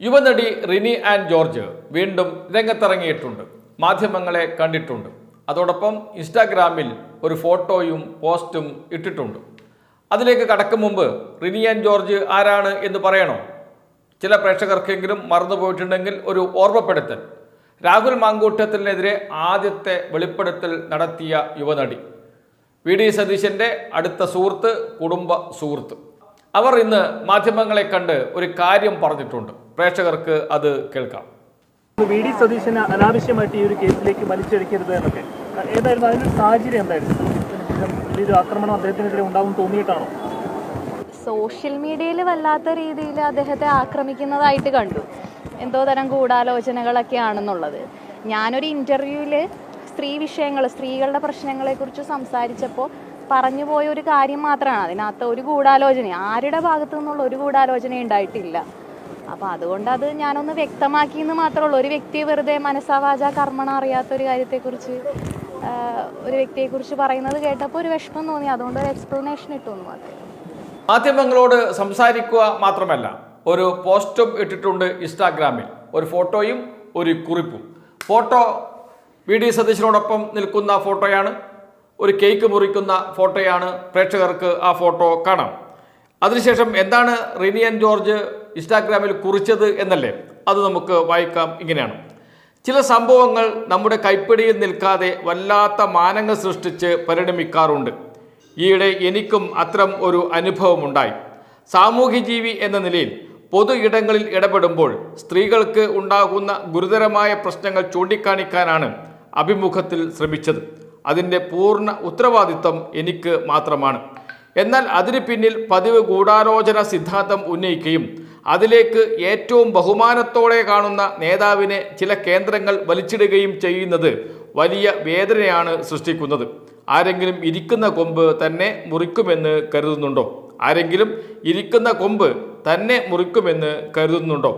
യുവനടി Rini and George വീണ്ടും രംഗത്തിറങ്ങിയിട്ടുണ്ട്. മാധ്യമങ്ങളെ കണ്ടിട്ടുണ്ട്. അതോടൊപ്പം ഇൻസ്റ്റാഗ്രാമിൽ ഒരു ഫോട്ടോയും പോസ്റ്റും ഇട്ടിട്ടുണ്ട്. അതിലേക്ക് കടക്കും മുമ്പ് റിനി ആൻഡ് ജോർജ് ആരാണ് എന്ന് പറയണോ? ചില പ്രേക്ഷകർക്കെങ്കിലും മറന്നുപോയിട്ടുണ്ടെങ്കിൽ ഒരു ഓർമ്മപ്പെടുത്തൽ. രാഹുൽ മാങ്കൂട്ടത്തിനെതിരെ ആദ്യത്തെ വെളിപ്പെടുത്തൽ നടത്തിയ യുവനടി. വി. ഡി. സതീശന്റെ അടുത്ത സുഹൃത്ത് കുടുംബ സുഹൃത്ത്. അവർ ഇന്ന് മാധ്യമങ്ങളെ കണ്ട് ഒരു കാര്യം പറഞ്ഞിട്ടുണ്ട്. പ്രേക്ഷകർക്ക് അത് കേൾക്കാം. വി ഡി സതീശന് അനാവശ്യമായിട്ട് ഈ ഒരു കേസിലേക്ക് വലിച്ചെടുക്കരുത് എന്നൊക്കെ. ഏതായിരുന്നു അതിനൊരു സാഹചര്യം എന്തായിരുന്നു? വലിയൊരു ആക്രമണം അദ്ദേഹത്തിനെതിരെ ഉണ്ടാവും തോന്നിയിട്ടാണോ? സോഷ്യൽ മീഡിയയിൽ വല്ലാത്ത രീതിയിൽ അദ്ദേഹത്തെ ആക്രമിക്കുന്നതായിട്ട് കണ്ടു. എന്തോ തരം ഗൂഢാലോചനകളൊക്കെ ആണെന്നുള്ളത് ഞാനൊരു ഇന്റർവ്യൂവിൽ സ്ത്രീ വിഷയങ്ങൾ സ്ത്രീകളുടെ പ്രശ്നങ്ങളെക്കുറിച്ച് സംസാരിച്ചപ്പോൾ പറഞ്ഞു പോയ ഒരു കാര്യം മാത്രമാണ്. അതിനകത്ത് ഒരു ഗൂഢാലോചന. ആരുടെ ഭാഗത്തു നിന്നുള്ള ഒരു ഗൂഢാലോചന ഉണ്ടായിട്ടില്ല. അപ്പോൾ അതുകൊണ്ട് അത് ഞാനൊന്ന് വ്യക്തമാക്കി എന്ന് മാത്രമേ ഉള്ളൂ. ഒരു വ്യക്തിയെ വെറുതെ മനസ്സാവാച കർമ്മണ അറിയാത്ത ഒരു കാര്യത്തെക്കുറിച്ച് ഒരു വ്യക്തിയെക്കുറിച്ച് പറയുന്നത് കേട്ടപ്പോൾ ഒരു വിഷമം തോന്നി. അതുകൊണ്ട് ഒരു എക്സ്പ്ലനേഷൻ ഇട്ടു മാത്രം മാധ്യമങ്ങളോട് സംസാരിക്കുക മാത്രമല്ല ഒരു പോസ്റ്റും ഇട്ടിട്ടുണ്ട് ഇൻസ്റ്റാഗ്രാമിൽ. ഒരു ഫോട്ടോയും ഒരു കുറിപ്പും. ഫോട്ടോ വി ഡി സതീശനോടൊപ്പം നിൽക്കുന്ന ഫോട്ടോയാണ്. ഒരു കേക്ക് മുറിക്കുന്ന ഫോട്ടോയാണ് പ്രേക്ഷകർക്ക് ആ ഫോട്ടോ കാണാം. അതിനുശേഷം എന്താണ് റിനിയൻ ജോർജ് ഇൻസ്റ്റാഗ്രാമിൽ കുറിച്ചത് എന്നല്ലേ? അത് നമുക്ക് വായിക്കാം ഇങ്ങനെയാണ്. ചില സംഭവങ്ങൾ നമ്മുടെ കൈപ്പിടിയിൽ നിൽക്കാതെ വല്ലാത്ത മാനങ്ങൾ സൃഷ്ടിച്ച് പരിണമിക്കാറുണ്ട്. ഈയിടെ എനിക്കും അത്തരം ഒരു അനുഭവമുണ്ടായി. സാമൂഹ്യജീവി എന്ന നിലയിൽ പൊതു ഇടങ്ങളിൽ ഇടപെടുമ്പോൾ സ്ത്രീകൾക്ക് ഉണ്ടാകുന്ന ഗുരുതരമായ പ്രശ്നങ്ങൾ ചൂണ്ടിക്കാണിക്കാനാണ് അഭിമുഖത്തിൽ ശ്രമിച്ചത്. അതിന്റെ പൂർണ ഉത്തരവാദിത്വം എനിക്ക് മാത്രമാണ്. എന്നാൽ അതിന് പിന്നിൽ പതിവ് ഗൂഢാലോചന സിദ്ധാന്തം ഉന്നയിക്കുകയും അതിലേക്ക് ഏറ്റവും ബഹുമാനത്തോടെ കാണുന്ന നേതാവിനെ ചില കേന്ദ്രങ്ങൾ വലിച്ചിടുകയും ചെയ്യുന്നത് വലിയ വേദനയാണ് സൃഷ്ടിക്കുന്നത്. ആരെങ്കിലും ഇരിക്കുന്ന കൊമ്പ് തന്നെ മുറിക്കുമെന്ന് കരുതുന്നുണ്ടോ? ആരെങ്കിലും ഇരിക്കുന്ന കൊമ്പ് തന്നെ മുറിക്കുമെന്ന് കരുതുന്നുണ്ടോ?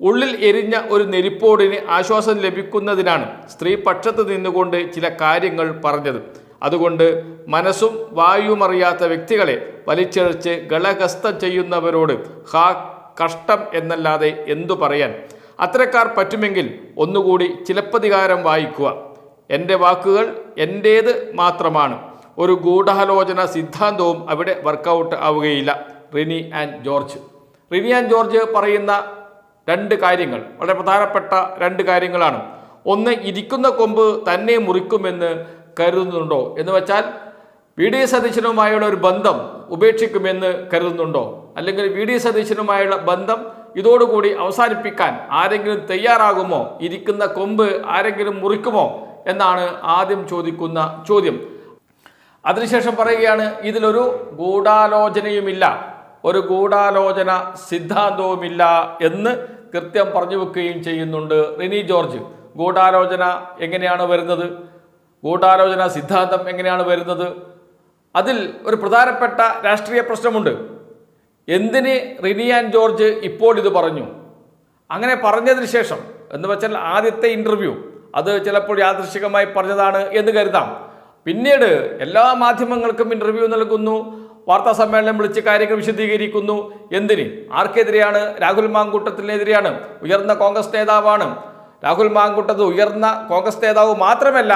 ഉള്ളിൽ എരിഞ്ഞ ഒരു നെരിപ്പോടിന് ആശ്വാസം ലഭിക്കുന്നതിനാണ് സ്ത്രീ പക്ഷത്ത് നിന്നുകൊണ്ട് ചില കാര്യങ്ങൾ പറഞ്ഞത്. അതുകൊണ്ട് മനസ്സും വായുമറിയാത്ത വ്യക്തികളെ വലിച്ചെറിച്ച് ഗളഗസ്തം ചെയ്യുന്നവരോട് ഹാ കഷ്ടം എന്നല്ലാതെ എന്തു പറയാൻ? അത്രക്കാർ പറ്റുമെങ്കിൽ ഒന്നുകൂടി ചിലപ്പതികാരം വായിക്കുക. എന്റെ വാക്കുകൾ എന്റേത് മാത്രമാണ്. ഒരു ഗൂഢാലോചന സിദ്ധാന്തവും അവിടെ വർക്കൗട്ട് ആവുകയില്ല. Rini and George. Rini and George പറയുന്ന രണ്ട് കാര്യങ്ങൾ. വളരെ പ്രധാനപ്പെട്ട രണ്ട് കാര്യങ്ങളാണ്. ഒന്ന് ഇരിക്കുന്ന കൊമ്പ് തന്നെ മുറിക്കുമെന്ന് കരുതുന്നുണ്ടോ? എന്ന് വെച്ചാൽ വി ഡി സതീശനുമായുള്ള ഒരു ബന്ധം ഉപേക്ഷിക്കുമെന്ന് കരുതുന്നുണ്ടോ? അല്ലെങ്കിൽ വി ഡി സതീശനുമായുള്ള ബന്ധം ഇതോടുകൂടി അവസാനിപ്പിക്കാൻ ആരെങ്കിലും തയ്യാറാകുമോ? ഇരിക്കുന്ന കൊമ്പ് ആരെങ്കിലും മുറിക്കുമോ? എന്നാണ് ആദ്യം ചോദിക്കുന്ന ചോദ്യം. അതിനുശേഷം പറയുകയാണ് ഇതിലൊരു ഗൂഢാലോചനയുമില്ല. ഒരു ഗൂഢാലോചന സിദ്ധാന്തവുമില്ല എന്ന് കൃത്യം പറഞ്ഞു വെക്കുകയും ചെയ്യുന്നുണ്ട് റിനി ജോർജ്. ഗൂഢാലോചന എങ്ങനെയാണ് വരുന്നത്? ഗൂഢാലോചന സിദ്ധാന്തം എങ്ങനെയാണ് വരുന്നത്? അതിൽ ഒരു പ്രധാനപ്പെട്ട രാഷ്ട്രീയ പ്രശ്നമുണ്ട്. എന്തിന് റിനി ആൻഡ് ജോർജ് ഇപ്പോൾ ഇത് പറഞ്ഞു? അങ്ങനെ പറഞ്ഞതിന് ശേഷം എന്ന് വെച്ചാൽ ആദ്യത്തെ ഇന്റർവ്യൂ അത് ചിലപ്പോൾ യാദൃശികമായി പറഞ്ഞതാണ് എന്ന് കരുതാം. പിന്നീട് എല്ലാ മാധ്യമങ്ങൾക്കും ഇന്റർവ്യൂ നൽകുന്നു. വാർത്താ സമ്മേളനം വിളിച്ച് കാര്യങ്ങൾ വിശദീകരിക്കുന്നു. എന്തിന്? ആർക്കെതിരെയാണ്? രാഹുൽ മാങ്കൂട്ടത്തിനെതിരെയാണ്. ഉയർന്ന കോൺഗ്രസ് നേതാവാണ്. രാഹുൽ മാങ്കൂട്ടത്ത് ഉയർന്ന കോൺഗ്രസ് നേതാവ് മാത്രമല്ല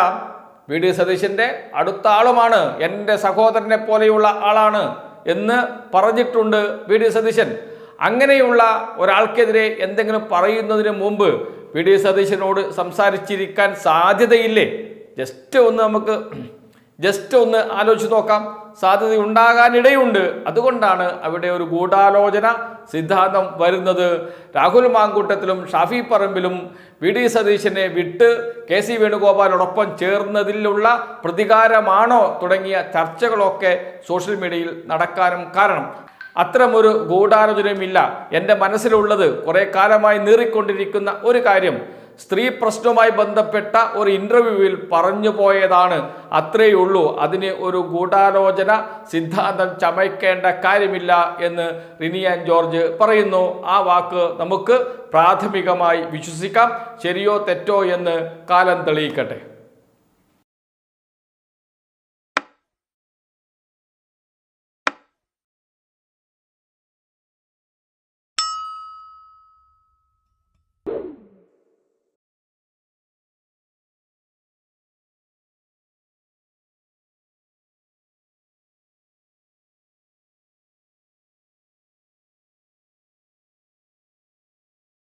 വി ഡി സതീശന്റെ അടുത്ത ആളുമാണ്. എന്റെ സഹോദരനെ പോലെയുള്ള ആളാണ് എന്ന് പറഞ്ഞിട്ടുണ്ട് വി ഡി സതീശൻ. അങ്ങനെയുള്ള ഒരാൾക്കെതിരെ എന്തെങ്കിലും പറയുന്നതിന് മുമ്പ് വി ഡി സതീശനോട് സംസാരിച്ചിരിക്കാൻ സാധ്യതയില്ലേ? ജസ്റ്റ് ഒന്ന് നമുക്ക് ജസ്റ്റ് ഒന്ന് ആലോചിച്ച് നോക്കാം. സാധ്യത ഉണ്ടാകാനിടയുണ്ട് അതുകൊണ്ടാണ് അവിടെ ഒരു ഗൂഢാലോചന സിദ്ധാന്തം വരുന്നത്. രാഹുൽ മാങ്കൂട്ടത്തിലും ഷാഫി പറമ്പിലും വി ഡി സതീശനെ വിട്ട് കെ സി വേണുഗോപാലോടൊപ്പം ചേർന്നതിലുള്ള പ്രതികാരമാണോ തുടങ്ങിയ ചർച്ചകളൊക്കെ സോഷ്യൽ മീഡിയയിൽ നടക്കാനും കാരണം. അത്തരമൊരു ഗൂഢാലോചനയുമില്ല. എന്റെ മനസ്സിലുള്ളത് കുറേ കാലമായി നീറിക്കൊണ്ടിരിക്കുന്ന ഒരു കാര്യം. സ്ത്രീ പ്രശ്നവുമായി ബന്ധപ്പെട്ട ഒരു ഇന്റർവ്യൂവിൽ പറഞ്ഞു പോയതാണ്. അത്രയേ ഉള്ളൂ. അതിന് ഒരു ഗൂഢാലോചന സിദ്ധാന്തം ചമയ്ക്കേണ്ട കാര്യമില്ല എന്ന് റിനിയാൻ ജോർജ് പറയുന്നു. ആ വാക്ക് നമുക്ക് പ്രാഥമികമായി വിശ്വസിക്കാം. ശരിയോ തെറ്റോ എന്ന് കാലം തെളിയിക്കട്ടെ.